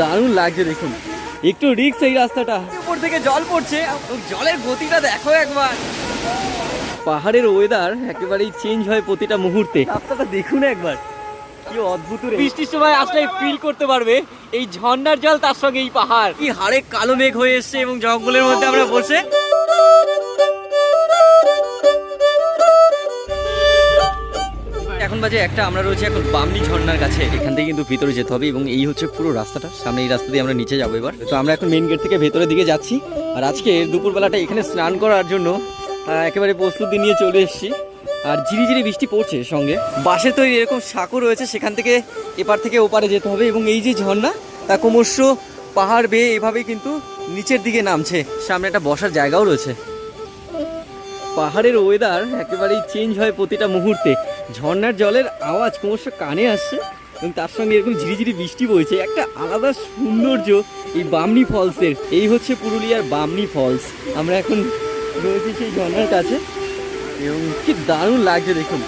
দারুণ লাগছে দেখুন। একটু রিক্স এই রাস্তাটা। উপর থেকে জল পড়ছে জলের গতিটা দেখো একবার। পাহাড়ের ওয়েদার একেবারেই চেঞ্জ হয় প্রতিটা মুহূর্তে। রাস্তাটা দেখুন একবার কি অদ্ভুত বৃষ্টির সময় আসলে ফিল করতে পারবে এই ঝর্ণার জল তার সঙ্গে এই পাহাড়। কি হাড়ে কালো মেঘ হয়ে এসছে এবং জঙ্গলের মধ্যে আমরা বসে বাজে একটা আমরা রয়েছে এখন বামনি ঝর্ণার কাছে। এখান থেকে কিন্তু ভিতরে যেতে হবে এবং এই হচ্ছে পুরো রাস্তাটা। সামনে এই রাস্তা দিয়ে আমরা নিচে যাব এবার। তো আমরা এখন মেইন গেট থেকে ভেতরের দিকে যাচ্ছি। আর আজকে দুপুরবেলাটা এখানে স্নান করার জন্য একেবারে প্রস্তুতি নিয়ে চলে এসেছি। আর ঝিরিঝিরি বৃষ্টি পড়ছে সঙ্গে। বাসে তৈরি এরকম সাঁকো রয়েছে, সেখান থেকে এপার থেকে ওপারে যেতে হবে এবং এই যে ঝর্ণা, তা ক্রমশ পাহাড় বেয়ে এভাবেই কিন্তু নিচের দিকে নামছে। সামনে একটা বসার জায়গাও রয়েছে। পাহাড়ের ওয়েদার একেবারেই চেঞ্জ হয় প্রতিটা মুহূর্তে। ঝর্ণার জলের আওয়াজ ক্রমশ কানে আসছে এবং তার সঙ্গে এরকম ঝিরিঝিরি বৃষ্টি বইছে। একটা আলাদা সৌন্দর্য এই বামনি ফলসের। এই হচ্ছে পুরুলিয়ার বামনি ফলস। আমরা এখন রয়েছি সেই ঝর্ণার কাছে। এবং কি দারুণ লাগছে দেখুন।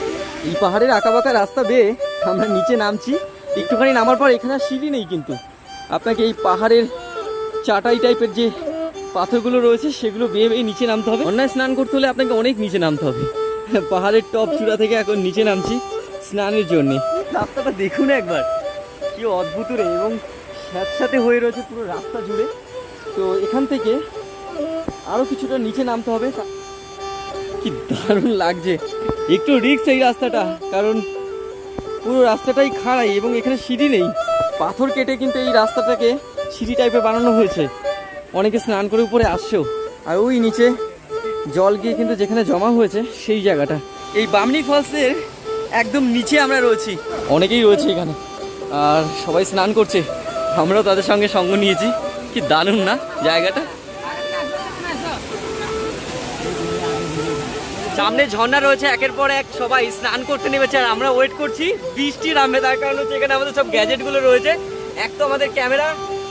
এই পাহাড়ের আঁকাবাঁকা রাস্তা বেয়ে আমরা নিচে নামছি। একটুখানি নামার পর এখানে সিঁড়ি নেই কিন্তু। আপনাকে এই পাহাড়ের চাটাই টাইপের যে পাথরগুলো রয়েছে, সেগুলো বেয়ে বেয়ে নিচে নামতে হবে। অন্যায় স্নান করতে হলে আপনাকে অনেক নিচে নামতে হবে। পাহাড়ের টপ চূড়া থেকে এখন নিচে নামছি স্নানের জন্যে। রাস্তাটা দেখুন একবার। কি অদ্ভুত রে, এবং স্যাঁতস্যাঁতে হয়ে রয়েছে পুরো রাস্তা জুড়ে। তো এখান থেকে আরও কিছুটা নিচে নামতে হবে। কি দারুণ লাগছে। একটু রিক্স এই রাস্তাটা, কারণ পুরো রাস্তাটাই খাড়াই এবং এখানে সিঁড়ি নেই। পাথর কেটে কিন্তু এই রাস্তাটাকে সিঁড়ি টাইপের বানানো হয়েছে। অনেকে স্নান করে উপরে আসছেও। আর ওই নিচে জল গিয়ে কিন্তু যেখানে জমা হয়েছে, সেই জায়গাটা। এই বামনি ফলসের একদম নিচে আমরা রয়েছি। অনেকেই রয়েছে এখানে। আর সবাই স্নান করছে। আমরাও তাদের সঙ্গে সঙ্গ নিয়েছি। কি দারুণ না জায়গাটা? সামনে ঝর্ণা রয়েছে, একের পর এক সবাই স্নান করতে নেমেছে আর আমরা ওয়েট করছি। বৃষ্টির নামবে, তার কারণ হচ্ছে এখানে আমাদের সব গ্যাজেটগুলো রয়েছে। এক তো আমাদের ক্যামেরা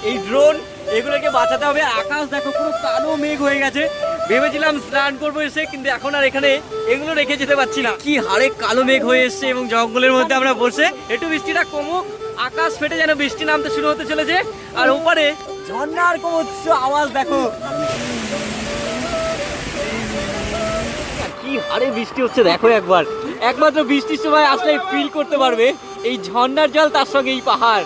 এই ড্রোন এগুলোকে বাঁচাতে হবে। আকাশ দেখো, পুরো কালো মেঘ হয়ে গেছে। ভেবেছিলাম স্নান করব এসে, কিন্তু এখন আর এখানে এগুলো রেখে যেতে পারছি না। কি হারে কালো মেঘ হয়ে এসছে এবং জঙ্গলের মধ্যে আমরা বসে। একটু বৃষ্টিটা কমুক, আকাশ ফেটে যেন বৃষ্টি নামতে শুরু হতে চলেছে। আর ওপারে ঝর্ণার কমচ্ছ আওয়াজ, দেখো। কি হারে বৃষ্টি হচ্ছে, দেখো একবার। একমাত্র বৃষ্টির সময় আসলে ফিল করতে পারবে। এই ঝর্ণার জল তার সঙ্গে এই পাহাড়।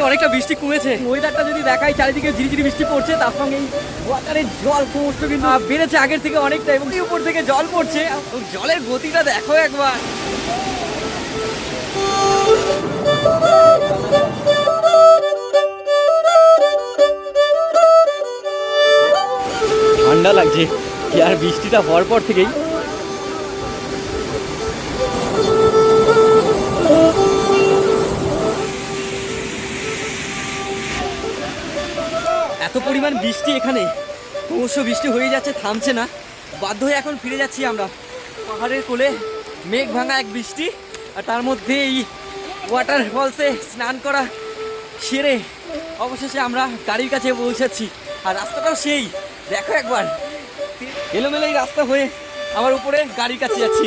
এই অনেকটা বৃষ্টি কমেছে। ওয়েদারটা যদি দেখাই চারিদিকে ঝিরিঝিরি বৃষ্টি পড়ছে তার সঙ্গে এই ওয়াটারের জল সমস্ত কিন্তু বেড়েছে আগের থেকে অনেকটা এবং এই উপর থেকে জল পড়ছে। জলের গতিটা দেখো একবার। ঠান্ডা লাগছে। কি আর বৃষ্টিটা হওয়ার পর থেকেই এত পরিমাণ বৃষ্টি এখানে। ক্রমশ বৃষ্টি হয়ে যাচ্ছে, থামছে না। বাধ্য হয়ে এখন ফিরে যাচ্ছি আমরা। পাহাড়ের কোলে মেঘ ভাঙা এক বৃষ্টি, আর তার মধ্যে এই ওয়াটার ফলসে স্নান করা সেরে অবশেষে আমরা গাড়ির কাছে পৌঁছাচ্ছি আর রাস্তাটাও সেই। দেখো একবার। এলোমেলো এই রাস্তা হয়ে আমার উপরে গাড়ির কাছে যাচ্ছি।